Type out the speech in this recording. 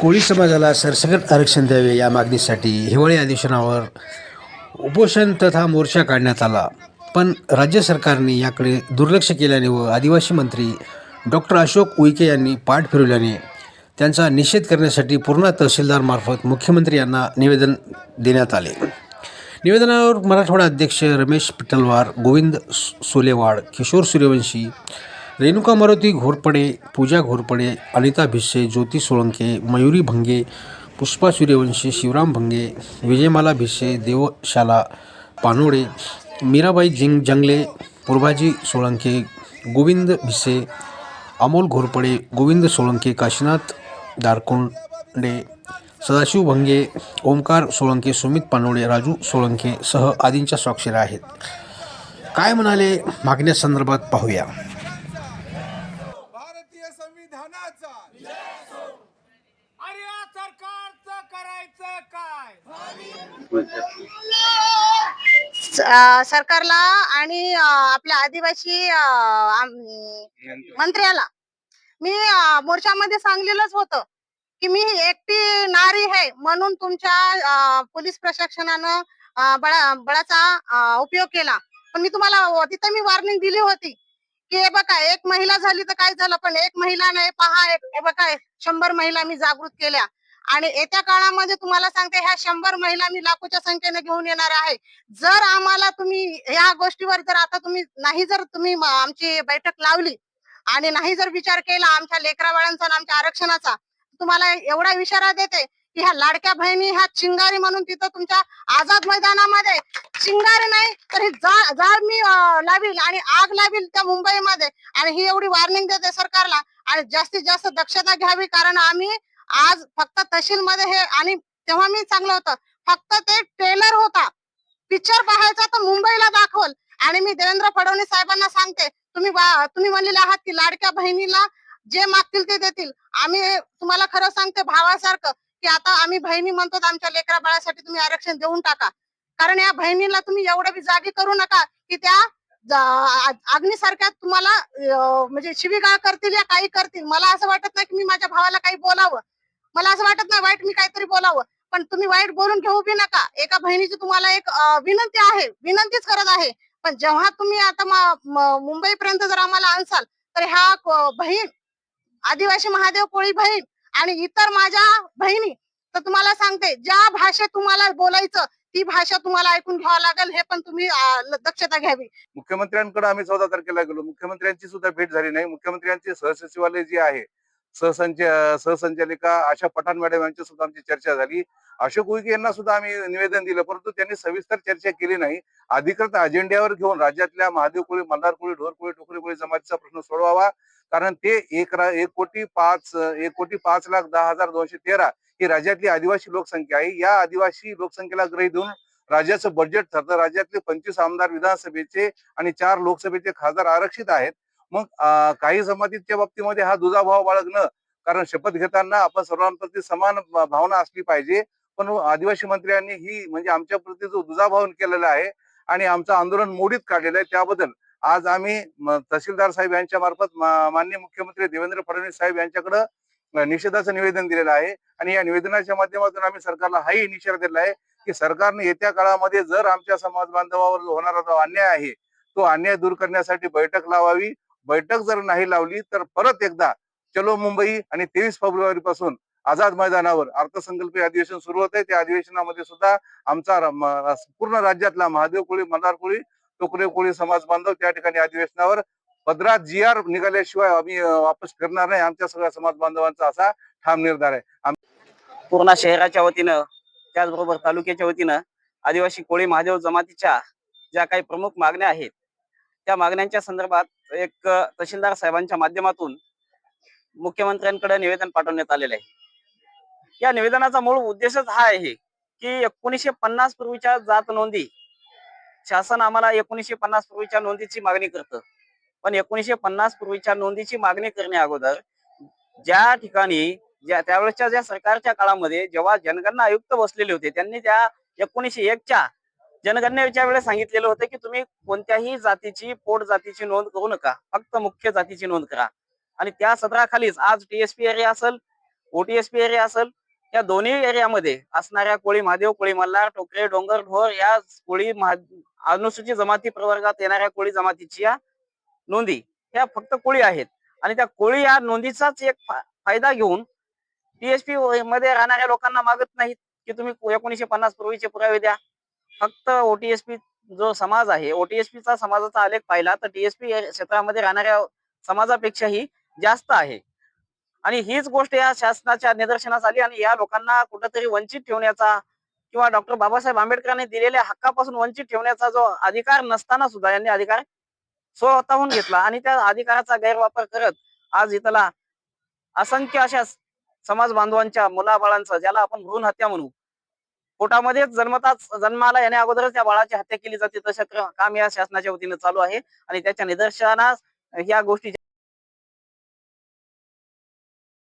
कोळी समाजाला सरसकट आरक्षण द्यावे या मागणीसाठी हिवाळी अधिवेशनावर उपोषण तथा मोर्चा काढण्यात आला. पण राज्य सरकारने याकडे दुर्लक्ष केल्याने व आदिवासी मंत्री डॉक्टर अशोक उईके यांनी पाठ फिरवल्याने त्यांचा निषेध करण्यासाठी पूर्णा तहसीलदारमार्फत मुख्यमंत्री यांना निवेदन देण्यात आले. निवेदनावर मराठवाडा अध्यक्ष रमेश पिटलवार गोविंद सोलेवाड किशोर सूर्यवंशी रेणुका मारुती घोरपडे पूजा घोरपडे अनिता भिस्से ज्योती सोळंके मयुरी भंगे पुष्पा सूर्यवंशी शिवराम भंगे विजयमाला भिस्से देवशाला पानोडे मीराबाई जिंग जंगले पूर्वाजी सोळंके गोविंद भिस्से अमोल घोरपडे गोविंद सोळंके काशीनाथ दारकोंडे सदाशिव भंगे ओमकार सोळंके सुमित पानोडे राजू सोळंके सह आदींच्या स्वाक्षऱ्या आहेत काय म्हणाले मागण्यासंदर्भात पाहूया अरे या सरकारचं करायचं काय? सरकारला आणि आपल्या आदिवासी मंत्र्याला. मी मोर्चामध्ये सांगलेलंच होतं की मी एकटी नारी आहे म्हणून तुमच्या पोलीस प्रशासनानं बळा बळाचा उपयोग केला. पण मी तुम्हाला व- तिथं मी वॉर्निंग दिली होती. की हे बघा एक महिला झाली तर काय झालं? पण एक महिला नाही पहा एक हे बघा शंभर महिला मी जागृत केल्या. आणि येत्या काळामध्ये तुम्हाला सांगते ह्या शंभर महिला मी लाखोच्या संख्येने घेऊन येणार आहे. जर आम्हाला तुम्ही या गोष्टीवर जर आता तुम्ही नाही जर तुम्ही आमची बैठक लावली आणि नाही जर विचार केला आमच्या लेकराबाळांचा आणि आमच्या आरक्षणाचा तुम्हाला एवढा इशारा देते की ह्या लाडक्या बहिणी ह्या चिंगारी म्हणून तिथं तुमच्या आझाद मैदानामध्ये चिंगारी नाही तर ही जा- जाळ मी लावील आणि आग लावील त्या मुंबईमध्ये. आणि ही एवढी वॉर्निंग देते सरकारला. आणि जास्तीत जास्त दक्षता घ्यावी कारण आम्ही आज फक्त तहसील मध्ये हे आणि तेव्हा मी चांगलं होतं फक्त ते ट्रेलर होता. पिक्चर पाहायचा तर मुंबईला दाखवल. आणि मी देवेंद्र फडणवीस साहेबांना सांगते तुम्ही तुम्ही म्हणलेले आहात की लाडक्या बहिणीला जे मागतील ते देतील. आम्ही तुम्हाला खरं सांगते भावासारखं. की आता आम्ही बहिणी म्हणतो आमच्या लेकरा बाळासाठी तुम्ही आरक्षण देऊन टाका. कारण या बहिणीला तुम्ही एवढं बी जागी करू नका की त्या अग्निसारख्या तुम्हाला म्हणजे शिवीगाळ करतील या काही करतील. मला असं वाटत नाही की मी माझ्या भावाला काही बोलावं. मला असं वाटत नाही वाईट मी काहीतरी बोलावं. पण तुम्ही वाईट बोलून घेऊ बी नका. एका बहिणीची तुम्हाला एक विनंती आहे. विनंतीच करत आहे. पण जेव्हा तुम्ही आता मुंबई पर्यंत जर आम्हाला आणसाल तर ह्या बहीण आदिवासी महादेव कोळी बहीण आणि इतर माझ्या बहिणी तर तुम्हाला सांगते ज्या भाषेत तुम्हाला बोलायचं ती भाषा तुम्हाला ऐकून घ्यावं लागेल हे पण तुम्ही दक्षता घ्यावी. मुख्यमंत्र्यांकडे आम्ही चौदा तारखेला गेलो. मुख्यमंत्र्यांची सुद्धा भेट झाली नाही. मुख्यमंत्र्यांचे सहसचिवालय जे आहे सहसंच सहसंचालिका आशा पठाण मॅडम यांची सुद्धा आमची चर्चा झाली. अशोक उईके यांना सुद्धा आम्ही निवेदन दिलं परंतु त्यांनी सविस्तर चर्चा केली नाही. अधिकृत अजेंड्यावर घेऊन राज्यातल्या महादेव कोळी मल्हार कोळी ढोर कोळी टोकरी कोळी जमातीचा प्रश्न सोडवावा. कारण ते एक रा- एक कोटी पाच एक कोटी पाच लाख दहा हजार दोनशे तेरा ही राज्यातली आदिवासी लोकसंख्या आहे. या आदिवासी लोकसंख्येला ग्रही धरून राज्याचं बजेट ठरतं. राज्यातले पंचवीस आमदार विधानसभेचे आणि चार लोकसभेचे खासदार आरक्षित आहेत. मग काही जमातीच्या बाबतीमध्ये हा दुजाभाव बाळगणं कारण शपथ घेताना आपण सर्वांप्रती समान भावना असली पाहिजे. पण आदिवासी मंत्र्यांनी ही म्हणजे आमच्या प्रती जो दुजाभाव केलेला आहे आणि आमचं आंदोलन मोडीत काढलेलं आहे त्याबद्दल आज आम्ही तहसीलदार साहेब यांच्या मार्फत माननीय मुख्यमंत्री देवेंद्र फडणवीस साहेब यांच्याकडे निषेधाचं निवेदन दिलेलं आहे. आणि या निवेदनाच्या माध्यमातून आम्ही सरकारला हाही इशारा दिला आहे की सरकारने येत्या काळामध्ये जर आमच्या समाज बांधवावर होणारा जो अन्याय आहे तो अन्याय दूर करण्यासाठी बैठक लावावी. बैठक जर नाही लावली तर परत एकदा चलो मुंबई आणि तेवीस फेब्रुवारी पासून आझाद मैदानावर अर्थसंकल्पीय अधिवेशन सुरू होत आहे त्या अधिवेशनामध्ये सुद्धा आमचा पूर्ण राज्यातला महादेव कोळी मल्हार कोळी टोकरे कोळी समाज बांधव त्या ठिकाणी अधिवेशनावर पदरात जी आर निघाल्याशिवाय आम्ही वापस फिरणार नाही. आमच्या सगळ्या समाज बांधवांचा असा ठाम निर्धार आहे. पूर्ण शहराच्या वतीनं त्याचबरोबर तालुक्याच्या वतीनं आदिवासी कोळी महादेव जमातीच्या ज्या काही प्रमुख मागण्या आहेत त्या मागण्यांच्या संदर्भात एक तहसीलदार साहेबांच्या माध्यमातून मुख्यमंत्र्यांकडे निवेदन पाठवण्यात आलेलं आहे. या निवेदनाचा मूळ उद्देशच हा आहे की एकोणीसशे पन्नास पूर्वीच्या जात नोंदी शासन आम्हाला एकोणीसशे पन्नास पूर्वीच्या नोंदीची मागणी करतं. पण एकोणीसशे पन्नास पूर्वीच्या नोंदीची मागणी करण्या अगोदर ज्या ठिकाणी ज्या त्यावेळेच्या ज्या सरकारच्या काळामध्ये जेव्हा जनगणना आयुक्त बसलेले होते त्यांनी त्या एकोणीसशे एकच्या जनगणनेच्या वेळेस सांगितलेलं होतं की तुम्ही कोणत्याही जातीची पोट जातीची नोंद करू नका. फक्त मुख्य जातीची नोंद करा. आणि त्या सदराखालीच आज टीएसपी एरिया असेल ओटीएसपी एरिया असेल या दोन्ही एरियामध्ये असणाऱ्या कोळी महादेव कोळी मल्हार टोकरे डोंगर ढोर या कोळी महा अनुसूचित जमाती प्रवर्गात येणाऱ्या कोळी जमातीच्या नोंदी ह्या फक्त कोळी आहेत. आणि त्या कोळी या नोंदीचाच एक फायदा घेऊन टीएसपी मध्ये राहणाऱ्या लोकांना मागत नाहीत की तुम्ही एकोणीशे पन्नास पूर्वीचे पुरावे द्या. फक्त ओटीएसपी जो समाज आहे ओटीएसपीचा समाजाचा आलेख पाहिला तर टीएसपी क्षेत्रामध्ये राहणाऱ्या समाजापेक्षाही जास्त आहे. आणि हीच गोष्ट या शासनाच्या निदर्शनास आली आणि या लोकांना कुठंतरी वंचित ठेवण्याचा किंवा डॉक्टर बाबासाहेब आंबेडकरांनी दिलेल्या हक्कापासून वंचित ठेवण्याचा जो अधिकार नसताना सुद्धा यांनी अधिकार स्वतःहून घेतला आणि त्या अधिकाराचा गैरवापर करत आज इथला असंख्य अशा समाज बांधवांच्या मुलाबाळांचा ज्याला आपण भ्रूण हत्या म्हणू पोटामध्येच जन्मताच जन्माला येण्या अगोदरच त्या बाळाची हत्या केली जाते तसं काम या शासनाच्या वतीनं चालू आहे. आणि त्याच्या निदर्शनास या गोष्टी